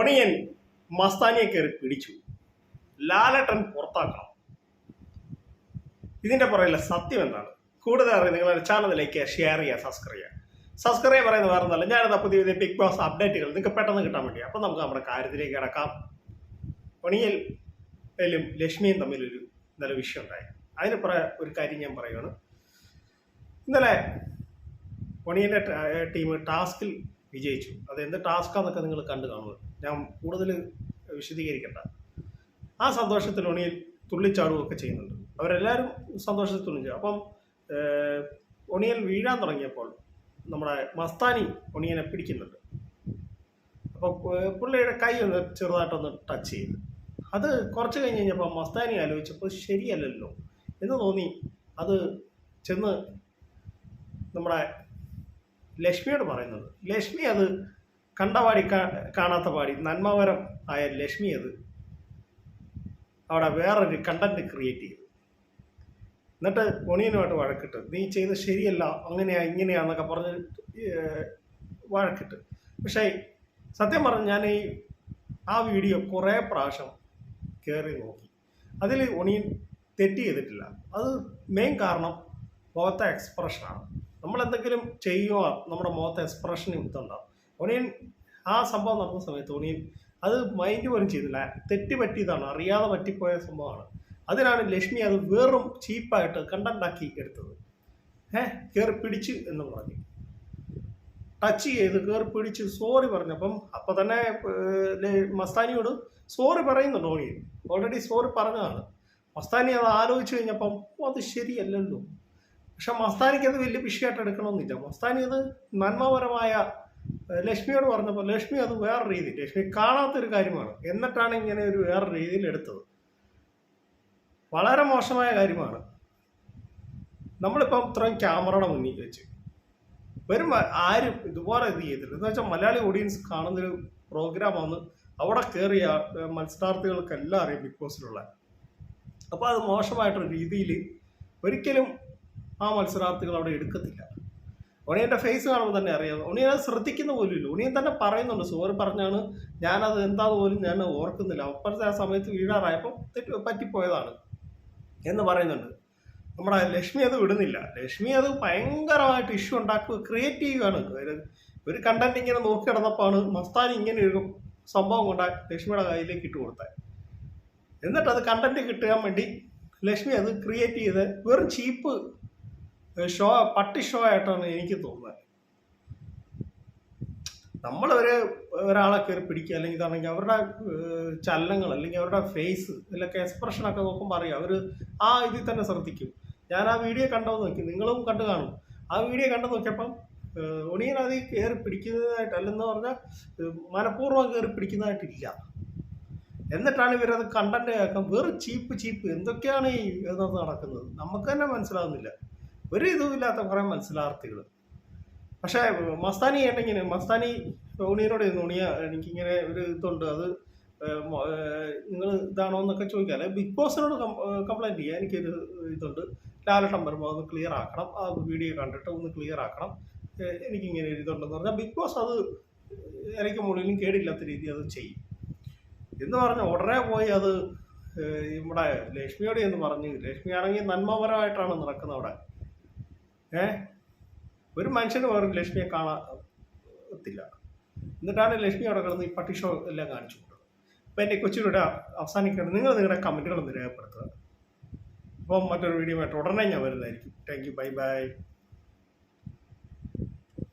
Onion മസ്താനിയെ കയറി പിടിച്ചു. ലാലട്ടൻ പുറത്താക്കണം. ഇതിന്റെ പുറകിലെ സത്യം എന്താണ്? കൂടുതൽ അറിയാം നിങ്ങളുടെ ചാനലിലേക്ക് ഷെയർ ചെയ്യുക സബ്സ്ക്രൈബ് ചെയ്യുക. സബ്സ്ക്രൈബ് പറയുന്നത് ഒന്നല്ല ഞാനത് പുതിയ പുതിയ ബിഗ് ബോസ് അപ്ഡേറ്റുകൾ നിങ്ങൾക്ക് പെട്ടെന്ന് കിട്ടാൻ വേണ്ടി അപ്പം നമുക്ക് നമ്മുടെ കാര്യത്തിലേക്ക് കിടക്കാം. ഒണിയലും ലക്ഷ്മിയും തമ്മിലൊരു ഇന്നലെ വിഷയം ഉണ്ടായി. അതിന് പുറ ഒരു കാര്യം ഞാൻ പറയുകയാണ് ഇന്നലെ ഒണിയന്റെ ടീം ടാസ്കിൽ വിജയിച്ചു. അത് എന്ത് ടാസ്കാന്നൊക്കെ നിങ്ങൾ കണ്ടു കാണുന്നത് ഞാൻ കൂടുതൽ വിശദീകരിക്കണ്ട. ആ സന്തോഷത്തിൽ ഒണിയൻ തുള്ളിച്ചാടുകയൊക്കെ ചെയ്യുന്നുണ്ട്. അവരെല്ലാവരും സന്തോഷത്തിൽ തുള്ളിച്ചു അപ്പം ഏഹ്, ഒണിയൻ വീഴാൻ തുടങ്ങിയപ്പോൾ നമ്മുടെ മസ്താനി ഒണിയനെ പിടിക്കുന്നുണ്ട്. അപ്പോൾ പുള്ളിയുടെ കൈ ഒന്ന് ചെറുതായിട്ടൊന്ന് ടച്ച് ചെയ്തു. അത് കുറച്ച് കഴിഞ്ഞ് കഴിഞ്ഞപ്പോൾ മസ്താനി ആലോചിച്ചപ്പോൾ ശരിയല്ലല്ലോ എന്ന് തോന്നി. അത് ചെന്ന് നമ്മുടെ ലക്ഷ്മിയോട് പറയുന്നത്. ലക്ഷ്മി അത് കണ്ട പാടി കാണാത്ത പാടി നന്മവരം ആയ ലക്ഷ്മി അത് അവിടെ വേറൊരു കണ്ടന്റ് ക്രിയേറ്റ് ചെയ്തു. എന്നിട്ട് ഒണിയനുമായിട്ട് വഴക്കിട്ട് നീ ചെയ്ത് ശരിയല്ല അങ്ങനെയാ ഇങ്ങനെയാന്നൊക്കെ പറഞ്ഞ് വഴക്കിട്ട്. പക്ഷേ സത്യം പറഞ്ഞ് ഞാൻ ഈ ആ വീഡിയോ കുറേ പ്രാവശ്യം കയറി നോക്കി. അതിൽ ഒണിയൻ തെറ്റ് ചെയ്തിട്ടില്ല. അത് മെയിൻ കാരണം മുഖത്തെ എക്സ്പ്രഷനാണ് നമ്മൾ എന്തെങ്കിലും ചെയ്യുക നമ്മുടെ മുഖത്തെ എക്സ്പ്രഷൻ ഇതുണ്ടാവും. ഒണിയൻ ആ സംഭവം നടന്ന സമയത്ത് ഒണിയൻ അത് മൈൻഡ് പോലും ചെയ്തില്ല തെറ്റ് പറ്റിയതാണ് അറിയാതെ പറ്റിപ്പോയ സംഭവമാണ്. അതിനാണ് ലക്ഷ്മി അത് വെറും ചീപ്പായിട്ട് കണ്ടന്റാക്കി എടുത്തത്. ഏഹ് കയറി പിടിച്ച് എന്ന് പറഞ്ഞു. ടച്ച് ചെയ്ത് കയറി പിടിച്ച് സോറി പറഞ്ഞപ്പം അപ്പം തന്നെ മസ്താനിയോട് സോറി പറയുന്നുണ്ട് ഓണിയൻ ഓൾറെഡി സോറി പറഞ്ഞതാണ്. മസ്താനി അത് ആലോചിച്ച് കഴിഞ്ഞപ്പം അത് ശരിയല്ലല്ലോ. പക്ഷെ മസ്താനിക്ക് അത് വലിയ വിഷയമായിട്ട് എടുക്കണമെന്നില്ല. മസ്താനി അത് നന്മപരമായ ലക്ഷ്മിയോട് പറഞ്ഞപ്പോൾ ലക്ഷ്മി അത് വേറെ രീതിയിൽ ലക്ഷ്മി കാണാത്തൊരു കാര്യമാണ്. എന്നിട്ടാണ് ഇങ്ങനെ ഒരു വേറെ രീതിയിൽ എടുത്തത്. വളരെ മോശമായ കാര്യമാണ്. നമ്മളിപ്പം ഇത്രയും ക്യാമറയുടെ മുന്നിൽ വെച്ച് വരും ആരും ഇതുപോലെ ഇത് ചെയ്തില്ല എന്ന് വെച്ചാൽ മലയാളി ഓഡിയൻസ് കാണുന്നൊരു പ്രോഗ്രാമാണ് അവിടെ കയറിയ മത്സരാർത്ഥികൾക്കെല്ലാം അറിയാം ബിഗ് ബോസിലുള്ള. അപ്പോൾ അത് മോശമായിട്ടൊരു രീതിയിൽ ഒരിക്കലും ആ മത്സരാർത്ഥികൾ അവിടെ എടുക്കത്തില്ല. ഉണിയന്റെ ഫേസ് കാണുമ്പോൾ തന്നെ അറിയാം. ഉണിയൻ അത് ശ്രദ്ധിക്കുന്ന പോലും ഇല്ല. ഉണിയൻ തന്നെ പറയുന്നുണ്ട്. സോറി പറഞ്ഞാണ് ഞാനത് എന്താന്ന് പോലും ഞാൻ ഓർക്കുന്നില്ല. അപ്പുറത്തെ ആ സമയത്ത് വീഴാറായപ്പോൾ തെറ്റ് പറ്റിപ്പോയതാണ് എന്ന് പറയുന്നുണ്ട്. നമ്മുടെ ലക്ഷ്മി അത് വിടുന്നില്ല. ലക്ഷ്മി അത് ഭയങ്കരമായിട്ട് ഇഷ്യൂ ഉണ്ടാക്കുക ക്രിയേറ്റ് ചെയ്യുകയാണ്. ഒരു ഒരു കണ്ടന്റ് ഇങ്ങനെ നോക്കി കിടന്നപ്പോഴാണ് മസ്താനി ഇങ്ങനെ ഒരു സംഭവം കൊണ്ട് ലക്ഷ്മിയുടെ കയ്യിലേക്ക് ഇട്ട് കൊടുത്തത്. എന്നിട്ട് അത് കണ്ടന്റ് കിട്ടാൻ വേണ്ടി ലക്ഷ്മി അത് ക്രിയേറ്റ് ചെയ്ത് വെറും ചീപ്പ് ഷോ പട്ടി ഷോ ആയിട്ടാണ് എനിക്ക് തോന്നുന്നത്. നമ്മൾ ഒരു ഒരാളെ കയറി പിടിക്കുക അല്ലെങ്കിൽ ഇതാണെങ്കിൽ അവരുടെ ചലനങ്ങൾ അല്ലെങ്കിൽ അവരുടെ ഫേസ് ഇതിലൊക്കെ എക്സ്പ്രഷനൊക്കെ നോക്കുമ്പോൾ അറിയാം. അവർ ആ ഇതിൽ തന്നെ ശ്രദ്ധിക്കും. ഞാൻ ആ വീഡിയോ കണ്ടു നോക്കി നിങ്ങളും കണ്ടു കാണും. ആ വീഡിയോ കണ്ടു നോക്കിയപ്പം ഒണിയൻ അത് കയറി പിടിക്കുന്നതായിട്ട് അല്ലെന്ന് പറഞ്ഞാൽ മനഃപൂർവം കയറി പിടിക്കുന്നതായിട്ടില്ല. എന്നിട്ടാണ് ഇവരത് കണ്ടന്റ് ആക്കാൻ വെറും ചീപ്പ് ചീപ്പ്. എന്തൊക്കെയാണ് ഈ നടക്കുന്നത്? നമുക്ക് തന്നെ മനസ്സിലാകുന്നില്ല ഒരു ഇതുമില്ലാത്ത കുറേ മത്സരാർത്ഥികൾ പക്ഷേ മസ്താനി ഉണ്ടെങ്കിൽ മസ്താനി ഉണിയനോട് ഉണിയ എനിക്കിങ്ങനെ ഒരു ഇതുണ്ട്. അത് നിങ്ങൾ ഇതാണോ എന്നൊക്കെ ചോദിക്കാൻ ബിഗ് ബോസിനോട് കംപ്ലൈന്റ് ചെയ്യാം. എനിക്കൊരു ഇതുണ്ട്. ലാലട്ടം വരുമ്പോൾ ഒന്ന് ക്ലിയർ ആക്കണം. ആ വീഡിയോ കണ്ടിട്ട് ഒന്ന് ക്ലിയർ ആക്കണം. എനിക്കിങ്ങനെ ഒരു ഇതുണ്ടെന്ന് പറഞ്ഞാൽ ബിഗ് ബോസ് അത് ഇരയ്ക്ക് മുകളിലും കേടില്ലാത്ത രീതി അത് ചെയ്യും. എന്ന് പറഞ്ഞ ഉടനെ പോയി അത് നമ്മുടെ ലക്ഷ്മിയോട് എന്ന് പറഞ്ഞു ലക്ഷ്മി ആണെങ്കിൽ നന്മപരമായിട്ടാണ് നടക്കുന്നത് അവിടെ. ഏ? ഒരു മനുഷ്യന് വേറെ ലക്ഷ്മിയെ കാണത്തില്ല എന്നിട്ടാണ് ലക്ഷ്മി അവിടെ കിടന്ന് ഈ പട്ടി ഷോ എല്ലാം കാണിച്ചു കൊടുത്തത്. അപ്പം എന്റെ കൊച്ചിയുടെ അവസാനിക്കണം. നിങ്ങൾ നിങ്ങളുടെ കമന്റുകളൊന്ന് രേഖപ്പെടുത്തുക. അപ്പം മറ്റൊരു വീഡിയോ ആയിട്ട് ഉടനെ ഞാൻ വരുന്നതായിരിക്കും. Thank you bye bye